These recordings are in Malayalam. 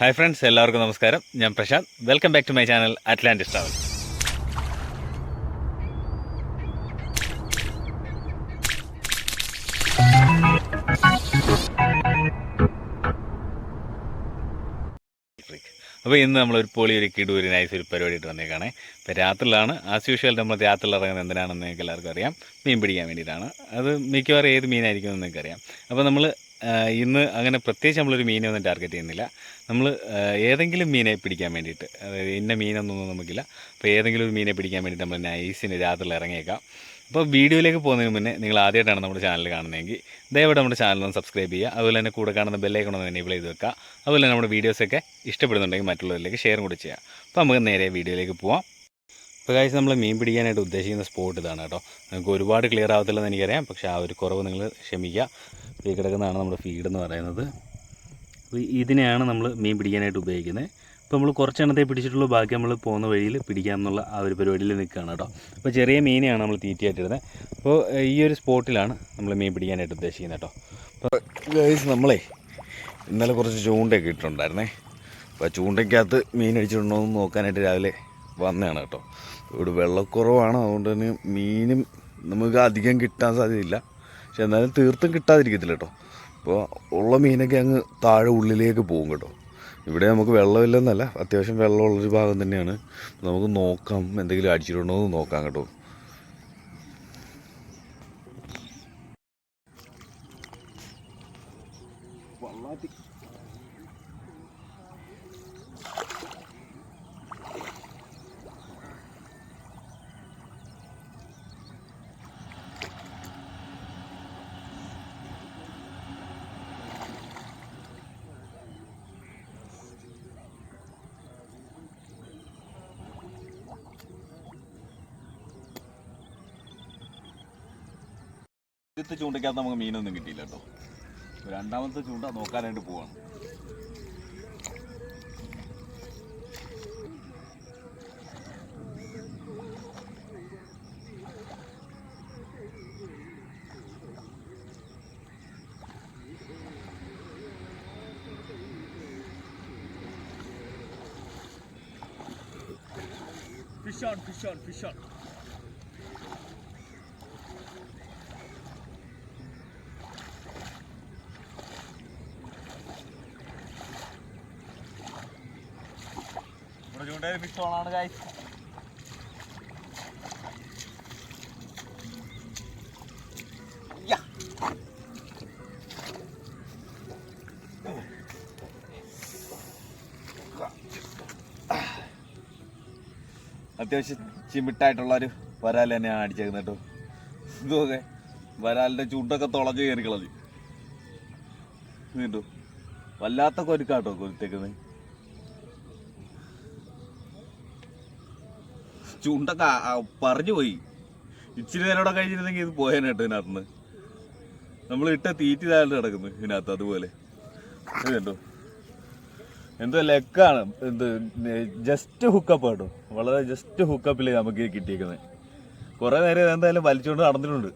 ഹായ് ഫ്രണ്ട്സ് എല്ലാവർക്കും നമസ്കാരം. ഞാൻ Prashanth. Welcome back to my channel Atlantis travel അപ്പോൾ ഇന്ന് നമ്മളൊരു പൊളി ഒരു കിടു ഒരു നൈസ് ഒരു പരിപാടി ഇട്ട് വന്നേക്കാണേ. ഇപ്പോൾ രാത്രിയിലാണ്. ആസ് യൂഷ്വൽ നമ്മൾ രാത്രിയിൽ ഇറങ്ങുന്നത് എന്തിനാണെന്ന് നിങ്ങൾക്ക് എല്ലാവർക്കും അറിയാം. മീൻ പിടിക്കാൻ വേണ്ടിയിട്ടാണ്. അത് മിക്കവാറും ഏത് മീനായിരിക്കും എന്ന് നിങ്ങൾക്കറിയാം. അപ്പോൾ നമ്മൾ ഇന്ന് അങ്ങനെ പ്രത്യേകിച്ച് നമ്മളൊരു മീനൊന്നും ടാർഗറ്റ് ചെയ്യുന്നില്ല. നമ്മൾ ഏതെങ്കിലും മീനെ പിടിക്കാൻ വേണ്ടിയിട്ട് അതായത് ഇന്ന മീനൊന്നും നമുക്കില്ല. അപ്പോൾ ഏതെങ്കിലും ഒരു മീനെ പിടിക്കാൻ വേണ്ടിയിട്ട് നമ്മൾ നൈസിന് രാത്രിയിൽ ഇറങ്ങിയേക്കാം. അപ്പോൾ വീഡിയോയിലേക്ക് പോകുന്നതിന് മുന്നേ നിങ്ങൾ ആദ്യമായിട്ടാണ് നമ്മുടെ ചാനൽ കാണുന്നതെങ്കിൽ ദയവായിട്ട് നമ്മുടെ ചാനൽ ഒന്ന് സബ്സ്ക്രൈബ് ചെയ്യുക. അതുപോലെ തന്നെ കൂടെ കാണുന്ന ബെല്ലൈക്കൺ ഒന്ന് എനേബിൾ ചെയ്ത് വെക്കുക. അതുപോലെ തന്നെ നമ്മുടെ വീഡിയോസൊക്കെ ഇഷ്ടപ്പെടുന്നുണ്ടെങ്കിൽ മറ്റുള്ളവരിലേക്ക് ഷെയർ കൂടി ചെയ്യുക. അപ്പോൾ നമുക്ക് നേരെ വീഡിയോയിലേക്ക് പോവാം. ഇപ്പോൾ കാഴ്ച നമ്മൾ മീൻ പിടിക്കാനായിട്ട് ഉദ്ദേശിക്കുന്ന സ്പോട്ട് ഇതാണ് കേട്ടോ. നിങ്ങൾക്ക് ഒരുപാട് ക്ലിയർ ആവത്തില്ലെന്ന് എനിക്കറിയാം. പക്ഷേ ആ ഒരു കുറവ് നിങ്ങൾ ക്ഷമിക്കുക. ഈ കിടക്കുന്നതാണ് നമ്മുടെ ഫീഡ് എന്ന് പറയുന്നത്. ഇതിനെയാണ് നമ്മൾ മീൻ പിടിക്കാനായിട്ട് ഉപയോഗിക്കുന്നത്. ഇപ്പോൾ നമ്മൾ കുറച്ചെണ്ണത്തെ പിടിച്ചിട്ടുള്ളൂ. ബാക്കി നമ്മൾ പോകുന്ന വഴിയിൽ പിടിക്കാമെന്നുള്ള ആ ഒരു പരിപാടിയിൽ നിൽക്കുകയാണ് കേട്ടോ. അപ്പോൾ ചെറിയ മീനെയാണ് നമ്മൾ തീറ്റയായിട്ടിരുന്നത് അപ്പോൾ ഈ ഒരു സ്പോട്ടിലാണ് നമ്മൾ മീൻ പിടിക്കാനായിട്ട് ഉദ്ദേശിക്കുന്നത് കേട്ടോ. അപ്പോൾ നമ്മളെ ഇന്നലെ കുറച്ച് ചൂണ്ടയൊക്കെ ഇട്ടിട്ടുണ്ടായിരുന്നേ. അപ്പോൾ ചൂണ്ടയ്ക്കകത്ത് മീൻ അടിച്ചിട്ടുണ്ടോ എന്ന് നോക്കാനായിട്ട് രാവിലെ വന്നതാണ് കേട്ടോ. ഇവിടെ വെള്ളക്കുറവാണ്. അതുകൊണ്ട് തന്നെ മീനും നമുക്ക് അധികം കിട്ടാൻ സാധ്യതയില്ല. പക്ഷെ എന്നാലും തീർത്തും കിട്ടാതിരിക്കത്തില്ല കേട്ടോ. അപ്പോൾ ഉള്ള മീനൊക്കെ അങ്ങ് താഴെ ഉള്ളിലേക്ക് പോകും കേട്ടോ. ഇവിടെ നമുക്ക് വെള്ളമില്ലെന്നല്ല അത്യാവശ്യം വെള്ളമുള്ളൊരു ഭാഗം തന്നെയാണ്. നമുക്ക് നോക്കാം എന്തെങ്കിലും അടിച്ചിട്ടുണ്ടോ എന്ന് നോക്കാം കേട്ടോ. ആദ്യത്തെ ചൂണ്ടയ്ക്കകത്ത് നമുക്ക് മീനൊന്നും കിട്ടിയില്ല കേട്ടോ രണ്ടാമത്തെ ചൂണ്ട നോക്കാനായിട്ട് പോവാണ് Fish on, fish. ഫിഷ് ഓണാണ് കായ് അത്യാവശ്യം ചിമിട്ടായിട്ടുള്ള ഒരു വരാൽ തന്നെയാണ് അടിച്ചേക്കുന്നത് കേട്ടോ. ഇതൊക്കെ വരാലിന്റെ ചൂണ്ടൊക്കെ തുളഞ്ഞു കയറി കളഞ്ഞു വീണ്ടും വല്ലാത്ത കൊരുക്കാട്ടോ കൊരുത്തേക്കുന്നത്. ചൂണ്ടൊക്കെ പറഞ്ഞു പോയി. ഇച്ചിരി നേരം കൂടെ കഴിഞ്ഞിരുന്നെങ്കിൽ ഇത് പോയേനെ കേട്ടോ ഇതിനകത്തുനിന്ന്. നമ്മൾ ഇട്ട തീറ്റി താഴെ കിടക്കുന്നു ഇതിനകത്ത് അതുപോലെ. ഇത് കണ്ടോ? എന്തോ ലെക്കാണ്. എന്ത് ജസ്റ്റ് ഹുക്കപ്പ് കേട്ടോ വളരെ ജസ്റ്റ് ഹുക്കപ്പിൽ നമുക്ക് കിട്ടിയേക്കുന്നത് കുറേ നേരം എന്തായാലും വലിച്ചുകൊണ്ട് നടന്നിട്ടുണ്ട്.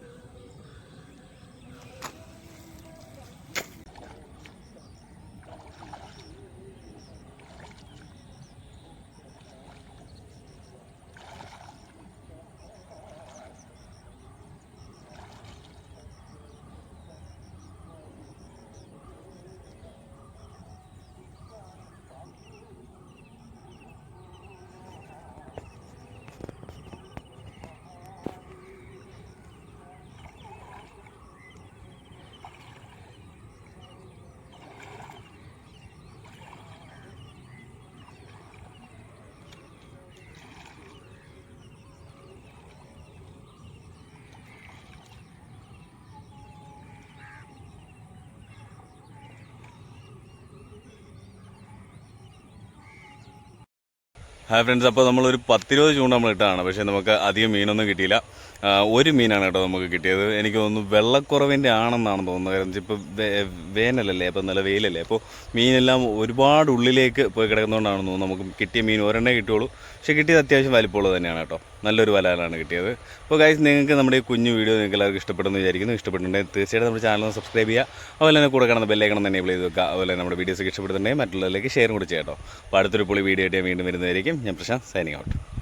ഹായ് ഫ്രണ്ട്സ് അപ്പോൾ നമ്മളൊരു പത്തിരുപത് ചൂണ്ട നമ്മൾ ഇട്ടതാണ്. പക്ഷേ നമുക്ക് അധികം മീനൊന്നും കിട്ടിയില്ല. ഒരു മീനാണ് കേട്ടോ നമുക്ക് കിട്ടിയത്. എനിക്ക് തോന്നുന്നു വെള്ളക്കുറവിന്റെ ആണെന്നാണ് തോന്നുന്നത്. കാരണം ഇപ്പോൾ വേനലല്ലേ അപ്പോൾ നല്ല വെയിലല്ലേ. അപ്പോൾ മീനെല്ലാം ഒരുപാട് ഉള്ളിലേക്ക് പോയി കിടക്കുന്നതുകൊണ്ടാണെന്ന് തോന്നുന്നു നമുക്ക് കിട്ടിയ മീൻ ഒരെണ്ണേ കിട്ടുള്ളൂ. പക്ഷേ കിട്ടിയത് അത്യാവശ്യം വലിപ്പമുള്ളത് തന്നെയാണ് കേട്ടോ. നല്ലൊരു വലയാണ് കിട്ടിയത്. അപ്പോൾ ഗൈസ് നിങ്ങൾക്ക് നമ്മുടെ ഈ കുഞ്ഞു വീഡിയോ നിങ്ങൾക്ക് എല്ലാവർക്കും ഇഷ്ടപ്പെടുന്നു വിചാരിക്കുന്നു. ഇഷ്ടപ്പെട്ടിട്ടുണ്ടെങ്കിൽ തീർച്ചയായിട്ടും നമ്മുടെ ചാനൽ സബ്സ്ക്രൈബ് ചെയ്യുക. അതുപോലെ തന്നെ കൂടെ കാണുന്ന ബെല്ലൈക്കണം തന്നെ എനേബിൾ ചെയ്ത് വെക്കുക. അതുപോലെ നമ്മുടെ വീഡിയോസ് ഇഷ്ടപ്പെടുന്നുണ്ടെങ്കിൽ മറ്റുള്ളവരിലേക്ക് ഷെയർ കൂടി ചെയ്യാം കേട്ടോ. അപ്പോൾ അടുത്തൊരു പൊളി വീഡിയോ ആയിട്ട് ഞാൻ വീണ്ടും വരുന്നതായിരിക്കും. ഞാൻ പ്രശാന്ത് സൈനിങ് ഔട്ട്